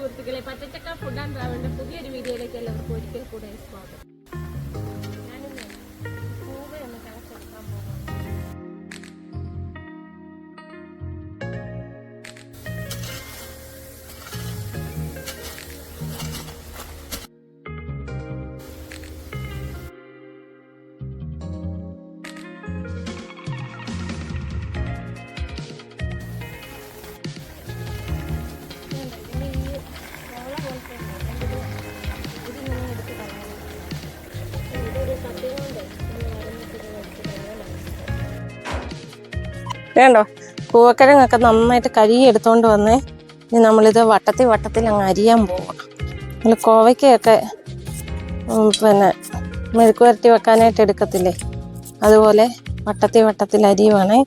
സുഹൃത്തുക്കളെ പച്ചച്ചക്ക food and ട്രാവലിന്റെ പുതിയൊരു വീഡിയോയിലേക്ക് എല്ലാവർക്കും ഒരിക്കൽ കൂടെ സ്വാഗതം. വേണ്ടോ കൂവക്കിഴങ്ങൊക്കെ നന്നായിട്ട് കഴുകി എടുത്തുകൊണ്ട് വന്നേ. ഇനി നമ്മളിത് വട്ടത്തിൽ വട്ടത്തിൽ അങ്ങ് അരിയാൻ പോവാം. നമ്മൾ കോവയ്ക്കൊക്കെ പിന്നെ മെഴുക്ക് വരട്ടി വെക്കാനായിട്ട് എടുക്കത്തില്ലേ? അതുപോലെ വട്ടത്തിൽ വട്ടത്തിൽ അരിയുവാണേ.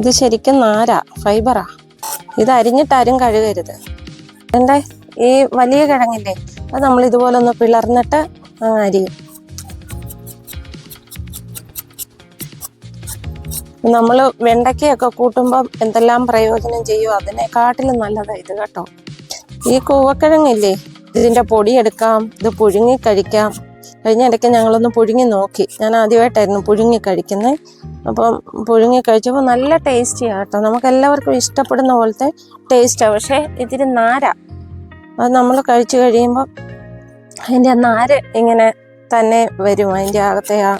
ഇത് ശരിക്കും നാരാ ഫൈബറാ. ഇത് അരിഞ്ഞിട്ടാരും കഴുകരുത്. എന്റെ ഈ വലിയ കിഴങ്ങില്ലേ? അത് നമ്മൾ ഇതുപോലെ ഒന്ന് പിളർന്നിട്ട് അരിയും. നമ്മൾ വെണ്ടയ്ക്കയൊക്കെ കൂട്ടുമ്പം എന്തെല്ലാം പ്രയോജനം ചെയ്യും അതിനെക്കാട്ടിലും നല്ലതാണ് ഇത് കേട്ടോ. ഈ കൂവക്കിഴങ്ങില്ലേ ഇതിന്റെ പൊടിയെടുക്കാം ഇത് പുഴുങ്ങി കഴിക്കാം. കഴിഞ്ഞ ഇടയ്ക്ക് ഞങ്ങളൊന്ന് പുഴുങ്ങി നോക്കി. ഞാൻ ആദ്യമായിട്ടായിരുന്നു പുഴുങ്ങി കഴിക്കുന്നത് അപ്പം പുഴുങ്ങി കഴിച്ചപ്പോൾ നല്ല ടേസ്റ്റിയാണ് കേട്ടോ. നമുക്ക് എല്ലാവർക്കും ഇഷ്ടപ്പെടുന്ന പോലത്തെ ടേസ്റ്റാണ് പക്ഷേ ഇതിന് നാര. അത് നമ്മൾ കഴിച്ചു കഴിയുമ്പോൾ അതിന്റെ നാര് ഇങ്ങനെ തന്നെ വരും. അതിന്റെ അകത്തെ ആ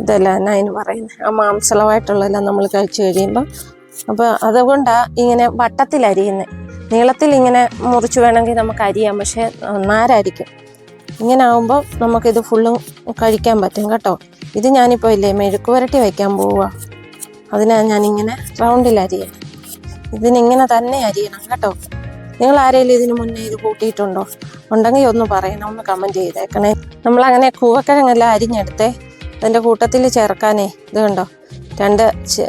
ഇതെല്ലാം അതിന് പറയുന്നത് ആ മാംസളമായിട്ടുള്ളതെല്ലാം നമ്മൾ കഴിച്ചു കഴിയുമ്പോൾ അപ്പോൾ അതുകൊണ്ടാണ് ഇങ്ങനെ വട്ടത്തിൽ അരിയുന്നത് നീളത്തിൽ ഇങ്ങനെ മുറിച്ച് വേണമെങ്കിൽ നമുക്ക് അരിയാം പക്ഷേ നാരായിരിക്കും. ഇങ്ങനെ ആകുമ്പോൾ നമുക്കിത് ഫുള്ളും കഴിക്കാൻ പറ്റും കേട്ടോ. ഇത് ഞാനിപ്പോൾ ഇല്ലേ മെഴുക്ക് പുരട്ടി വയ്ക്കാൻ പോവുക അതിനാണ് ഞാനിങ്ങനെ റൗണ്ടിൽ അരിയണം ഇതിനിങ്ങനെ തന്നെ അരിയണം കേട്ടോ. നിങ്ങൾ ആരെങ്കിലും ഇതിന് മുന്നേ ഇത് കൂട്ടിയിട്ടുണ്ടോ? ഉണ്ടെങ്കിൽ ഒന്ന് പറയണം ഒന്ന് കമന്റ് ചെയ്തേക്കണേ. നമ്മളങ്ങനെ കൂവക്കിഴങ്ങെല്ലാം അരിഞ്ഞെടുത്തേ. അതിന്റെ കൂട്ടത്തിൽ ചേർക്കാനേ ഇത് കണ്ടോ? രണ്ട്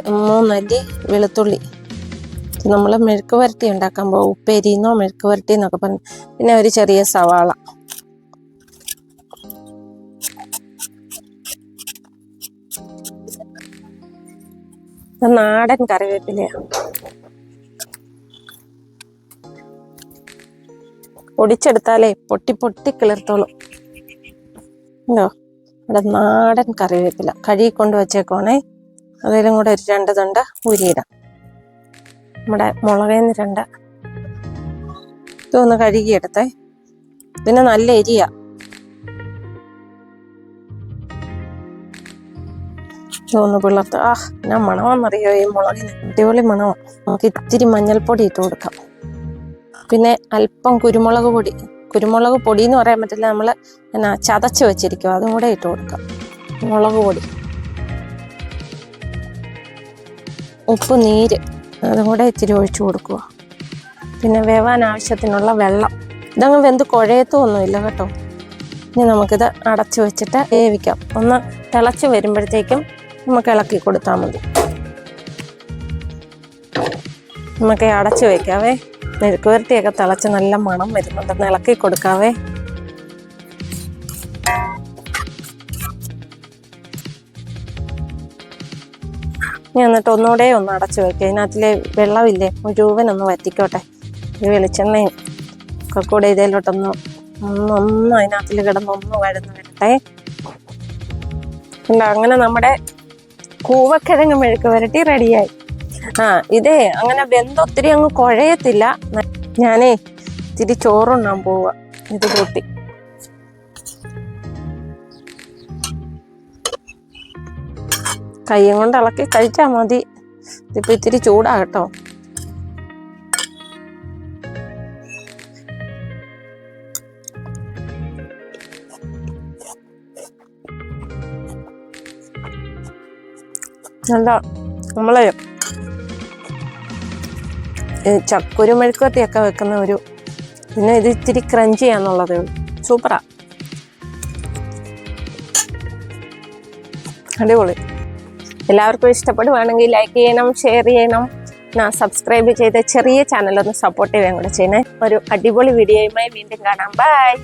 മൂന്നരി വെളുത്തുള്ളി. നമ്മൾ മെഴുക്ക് വരട്ടി ഉണ്ടാക്കാൻ പോകും ഉപ്പേരിന്നോ മെഴുക്ക് വരട്ടി എന്നൊക്കെ പറഞ്ഞു. പിന്നെ ഒരു ചെറിയ സവാള. നാടൻ കറിവേപ്പിലയാണ് ഒടിച്ചെടുത്താലേ പൊട്ടി പൊട്ടി കിളിർത്തോളും. ഇവിടെ നാടൻ കറിവേപ്പില. കഴുകി കൊണ്ട് വച്ചേക്കോണേ അതിലും കൂടെ ഒരു രണ്ട് തണ്ട് ഉരിയിടാം. നമ്മുടെ മുളകേന്ന് രണ്ട്. ഇതൊന്ന് കഴുകിയെടുത്തേ. പിന്നെ നല്ല എരിയ. ഇതൊന്ന് പിളർത്ത്. ആ ഞാൻ മണമെന്നറിയോ ഈ മുളകിന് അടിപൊളി മണമാണ് നമുക്ക് ഇത്തിരി മഞ്ഞൾപ്പൊടി ഇട്ട് കൊടുക്കാം. പിന്നെ അല്പം കുരുമുളക് പൊടി. കുരുമുളക് പൊടി എന്ന് പറയാൻ പറ്റില്ല. നമ്മൾ എന്നാ ചതച്ച് വെച്ചിരിക്കും. അതും കൂടെ ഇട്ട് കൊടുക്കാം. മുളക് പൊടി. ഉപ്പ് നീര്. അതും കൂടെ ഇത്തിരി ഒഴിച്ചു കൊടുക്കുക. പിന്നെ വേവാൻ ആവശ്യത്തിനുള്ള വെള്ളം. ഇതങ്ങ് വെന്ത് കുഴയത്തൊന്നുമില്ല കേട്ടോ. ഇനി നമുക്കിത് അടച്ചു വെച്ചിട്ട് വേവിക്കാം. ഒന്ന് തിളച്ച് വരുമ്പോഴത്തേക്കും നമുക്ക് ഇളക്കി കൊടുത്താൽ മതി. നമുക്ക് അടച്ചു വെക്കാവേ. മെഴുക്ക് വരട്ടിയൊക്കെ തിളച്ച് നല്ല മണം വരുന്നുണ്ട്. ഇളക്കി കൊടുക്കാവേ. ഇനി എന്നിട്ട് ഒന്നുകൂടെ ഒന്ന് അടച്ചു വയ്ക്കുക അതിനകത്തിലെ വെള്ളമില്ലേ? മുഴുവൻ ഒന്ന് വറ്റിക്കോട്ടെ. ഈ വെളിച്ചെണ്ണയും ഒക്കെ കൂടെ ഇതിലോട്ടൊന്ന് ഒന്ന് ഒന്ന് അതിനകത്തിൽ കിടന്ന് ഒന്ന് വഴന്ന് വരട്ടെ. അങ്ങനെ നമ്മുടെ കൂവക്കിഴങ്ങ് മെഴുക്ക് വരട്ടി റെഡിയായി. ആ ഇതേ അങ്ങനെ ബന്ധം വെന്തൊത്തിരി അങ്ങ് കുഴയത്തില്ല. ഞാനേ ഇത്തിരി ചോറുണ്ണാൻ പോവുക ഇത് കൂട്ടി. കൈയും കൊണ്ട് ഇളക്കി കഴിച്ചാൽ മതി. ഇതിപ്പോ ഇത്തിരി ചൂടാ കേട്ടോ നല്ല നമ്മളെ ഈ ചക്കുരുമെഴുക്കത്തിയൊക്കെ വെക്കുന്ന ഒരു പിന്നെ ഇത് ഇത്തിരി ക്രഞ്ചി ചെയ്യാന്നുള്ളതേ ഉള്ളൂ സൂപ്പറാ. അടിപൊളി. എല്ലാവർക്കും ഇഷ്ടപ്പെടുവാണെങ്കിൽ ലൈക്ക് ചെയ്യണം ഷെയർ ചെയ്യണം. സബ്സ്ക്രൈബ് ചെയ്ത് ചെറിയ ചാനലൊന്ന് സപ്പോർട്ട് ചെയ്യാൻ കൂടെ ചെയ്യണേ. ഒരു അടിപൊളി വീഡിയോയുമായി വീണ്ടും കാണാം. ബൈ